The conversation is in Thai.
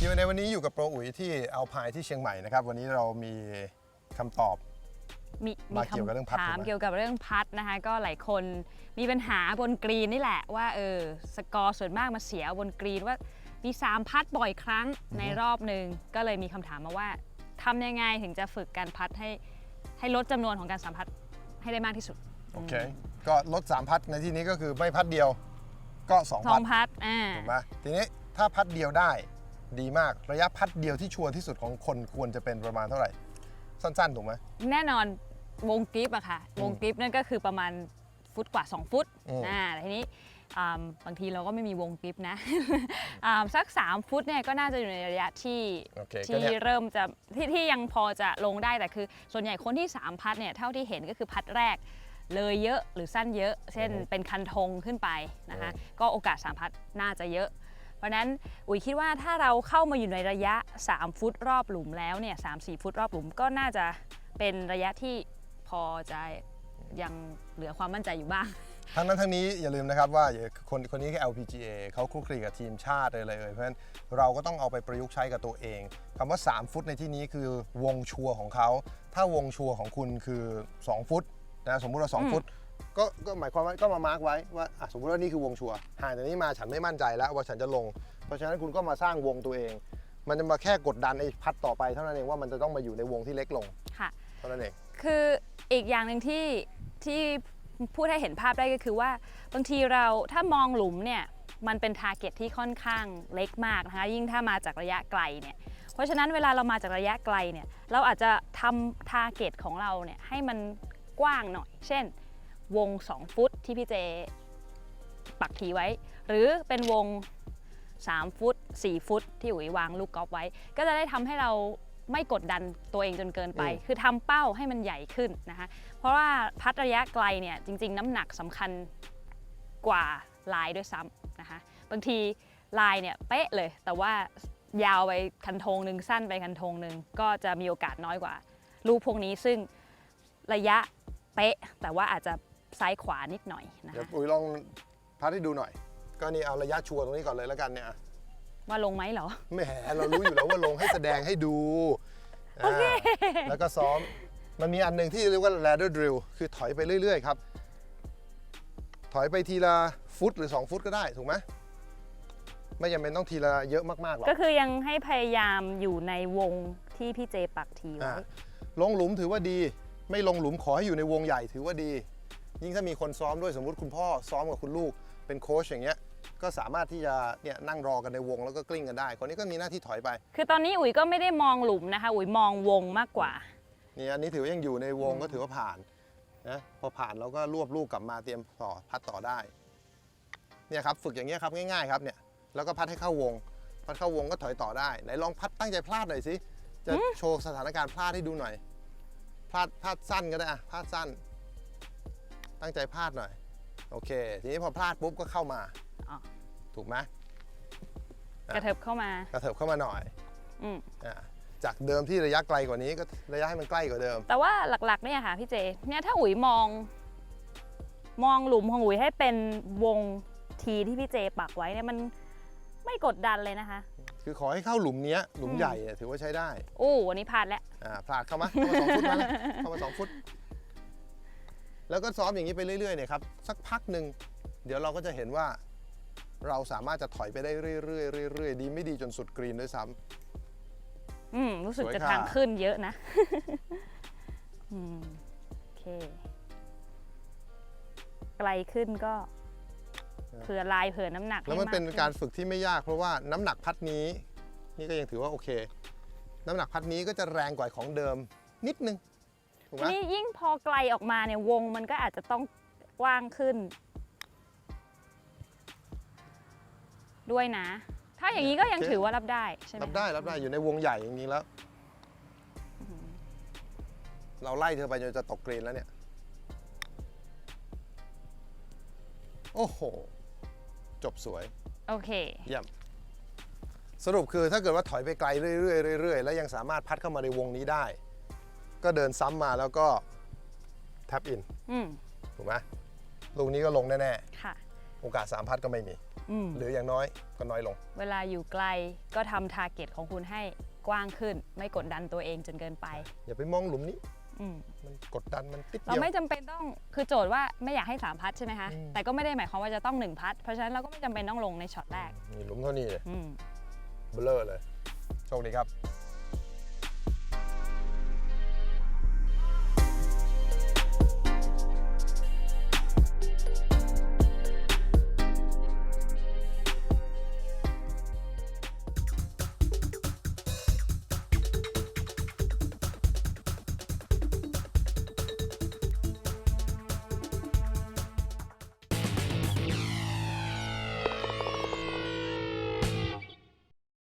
อยู่ในวันนี้อยู่กับโปรอุ๋ยที่เอาพายที่เชียงใหม่นะครับ วันนี้เรามีคำตอบ มีมาเกี่ยวกับเรื่องพัดถามถูกไหมเกี่ยวกับเรื่องพัดนะคะ ก็หลายคนมีปัญหาบนกรีนนี่แหละว่าเออสกอร์ส่วนมากมาเสียบนกรีนว่ามี3พัดบ่อยครั้งในรอบหนึ่งก็เลยมีคำถามมาว่าทำยังไงถึงจะฝึกการพัดให้ให้ลดจำนวนของการสัมพัดให้ได้มากที่สุดโอเค ก็ลด3พัดในที่นี้ก็คือไม่พัดเดียว ก็2สอพังดพัดอ่าถูกไหมทีนี้ถ้าพัดเดียวได้ ดีมากระยะพัดเดียวที่ชัวร์ที่สุดของคนควรจะเป็นประมาณเท่าไหร่ สั้นๆถูกไหม แน่นอนวงกริปอะค่ะ วงกริปนั่นก็คือประมาณฟุตกว่า 2 ฟุตอืม อ่าแต่ทีนี้อ่าบางทีเราก็ไม่มีวงกริปนะ อ่าสัก 3 ฟุตเนี่ยก็น่าจะอยู่ในระยะที่ โอเคก็ที่เนี่ย เริ่มจะที่ที่ยังพอจะลงได้แต่คือ ส่วนใหญ่คนที่ 3 พัดเนี่ยเท่าที่เห็นก็คือพัดแรก เลยเยอะหรือสั้นเยอะ เช่นอือฮึเป็นคันธงขึ้นไปนะคะอืมก็โอกาส 3 พัดน่าจะเยอะ เพราะฉะนั้นอุ๋ยคิดว่าถ้าเราเข้ามาอยู่ในระยะ 3 ฟุตรอบหลุมแล้วเนี่ยสามสี่ฟุตรอบหลุมก็น่าจะเป็นระยะที่พอจะยังเหลือความมั่นใจอยู่บ้าง ทั้งนั้นทั้งนี้อย่าลืมนะครับว่าคนคนนี้แค่ LPGA เขาคลุกคลีกับทีมชาติเลยเลยเพราะฉะนั้นเราก็ต้องเอาไปประยุกต์ใช้กับตัวเองคำว่า 3 ฟุตในที่นี้คือวงชัวร์ของเขา ถ้าวงชัวร์ของคุณคือ 2 ฟุตนะสมมุติว่าอืม2ฟุต ก็ก็หมายความว่าก็มามาร์กไว้ว่าอะสมมติว่านี่คือวงชัวร์ห่างจากนี้มาฉันไม่มั่นใจแล้วว่าฉันจะลง เพราะฉะนั้นคุณก็มาสร้างวงตัวเอง มันจะมาแค่กดดันไอ้พัดต่อไปเท่านั้นเองว่ามันจะต้องมาอยู่ในวงที่เล็กลงค่ะ เท่านั้นเอง คืออีกอย่างหนึ่งที่ที่พูดให้เห็นภาพได้ก็คือว่าบางทีเราถ้ามองหลุมเนี่ยมันเป็นทาร์เก็ตที่ค่อนข้างเล็กมากนะคะยิ่งถ้ามาจากระยะไกลเนี่ยเพราะฉะนั้นเวลาเรามาจากระยะไกลเนี่ยเราอาจจะทำทาร์เก็ตของเราเนี่ยให้มันกว้างหน่อย เช่น วง 2 ฟุตที่พี่เจปักทีไว้ หรือเป็นวง 3 ฟุต 4 ฟุต ที่อุ๋ยวางลูกกอล์ฟไว้ ก็จะได้ทำให้เราไม่กดดันตัวเองจนเกินไปอืมคือทำเป้าให้มันใหญ่ขึ้นนะคะ เพราะว่าพัดระยะไกลเนี่ยจริง ๆ น้ำหนักสำคัญกว่าลายด้วยซ้ำนะคะ บางทีลายเนี่ยเป๊ะเลย แต่ว่ายาวไปคันธงหนึ่งสั้นไปคันธงหนึ่งก็จะมีโอกาสน้อยกว่าลูกพวกนี้ซึ่งระยะเป๊ะ แต่ว่าอาจจะ ซ้ายขวานิดหน่อยนะเดี๋ยวคะปุ๋ยลองพัดให้ดูหน่อย ก็นี่เอาระยะชัวร์ตรงนี้ก่อนเลยแล้วกันเนี่ยอะว่าลงไหมเหรอ แหมเรารู้อยู่แล้วว่าลงให้แสดงให้ดูอ่าแล้วก็ซ้อมมันมีอันหนึ่งที่เรียกว่า ladder drill คือถอยไปเรื่อยๆครับ ถอยไปทีละฟุตหรือ 2 ฟุตก็ได้ถูกไหมไม่จำเป็นต้องทีละเยอะมากๆหรอก ก็คือยังให้พยายามอยู่ในวงที่พี่เจปักทีไว้ อ่าลงหลุมถือว่าดี ไม่ลงหลุมขอให้อยู่ในวงใหญ่ถือว่าดี ยิ่งถ้ามีคนซ้อมด้วยสมมุติคุณพ่อซ้อมกับคุณลูกเป็นโค้ชอย่างเงี้ยก็สามารถที่จะเนี่ยนั่งรอกันในวงแล้วก็กลิ้งกันได้ คนนี้ก็มีหน้าที่ถอยไป คือตอนนี้อุ๋ยก็ไม่ได้มองหลุมนะคะ อุ๋ยมองวงมากกว่านี่อันนี้ถือว่ายังอยู่ในวงก็ถือว่าผ่านนะพอผ่านเราก็รวบลูกกลับมาเตรียมต่อพัดต่อได้เนี่ยครับฝึกอย่างเงี้ยครับง่ายๆครับเนี่ยแล้วก็พัดให้เข้าวง พัดเข้าวงก็ถอยต่อได้ไหนลองพัดตั้งใจพลาดหน่อยสิจะโชว์สถานการณ์พลาดให้ดูหน่อยพลาดพลาดสั้นก็ได้อะพลาดสั้น ตั้งใจพลาดหน่อย โอเค ทีนี้พอพลาดปุ๊บก็เข้ามาอ๋อ ถูกไหมกระเถิบเข้ามากระเถิบเข้ามาหน่อยอืมอ่าจากเดิมที่ระยะไกลกว่านี้ก็ระยะให้มันใกล้กว่าเดิม แต่ว่าหลักๆเนี่ยค่ะพี่เจ เนี่ยถ้าอุ๋ยมอง มองหลุมของอุ๋ยให้เป็นวงทีที่พี่เจปักไว้เนี่ยมันไม่กดดันเลยนะคะ คือขอให้เข้าหลุมเนี้ยหลุมอืม ใหญ่เนี่ยถือว่าใช้ได้โอ้วันนี้พลาดแล้ว อ่าพลาดเข้ามาเข้ามาสองฟุตมาแล้วเข้ามาสองฟุต แล้วก็ซ้อมอย่างนี้ไปเรื่อยๆเนี่ยครับสักพักหนึ่งเดี๋ยวเราก็จะเห็นว่าเราสามารถจะถอยไปได้เรื่อยๆเรื่อยๆดีไม่ดีจนสุดกรีนด้วยซ้ำ อืม รู้สึกสวยจะค่ะ ทางขึ้นเยอะนะ อืม โอเค ไกลขึ้นก็ เผื่อลายเผื่อน้ำหนักแล้วมันให้เป็นขึ้การฝึกที่ไม่ยากเพราะว่าน้ำหนักพัดนี้ นี่ก็ยังถือว่าโอเค น้ำหนักพัดนี้ก็จะแรงกว่าของเดิมนิดนึง ถูกไหมทีนี้ยิ่งพอไกลออกมาเนี่ยวงมันก็อาจจะต้องกว้างขึ้น ด้วยนะ ถ้าอย่างนี้ก็ยังถือว่ารับได้ใช่ไหมรับได้รับได้อยู่ในวงใหญ่จริงๆแล้ว เราไล่เธอไปจนจะตกกรีนแล้วเนี่ย โอ้โห จบสวย โอเค เยี่ยม สรุปคือถ้าเกิดว่าถอยไปไกลเรื่อยๆเรื่อยๆแล้วยังสามารถพัดเข้ามาในวงนี้ได้ ก็เดินซ้ำมาแล้วก็แท็บอินอืมถูกไหมลูกนี้ก็ลงแน่ค่ะ ๆ โอกาสสามพัดก็ไม่มี อืม หรืออย่างน้อยก็น้อยลง เวลาอยู่ไกลก็ทำทาร์เก็ตของคุณให้กว้างขึ้น ไม่กดดันตัวเองจนเกินไปอย่าไปมองหลุมนี้ อืมมันกดดันมันติดเราเดียว ไม่จำเป็นต้องคือโจทย์ว่าไม่อยากให้สามพัดใช่ไหมคะ อืม แต่ก็ไม่ได้หมายความว่าจะต้องหนึ่งพัด เพราะฉะนั้นเราก็ไม่จำเป็นต้องลงในช็อตแรกมีหลุมเท่านี้เลยอืม เบลอเลย โชคดีครับ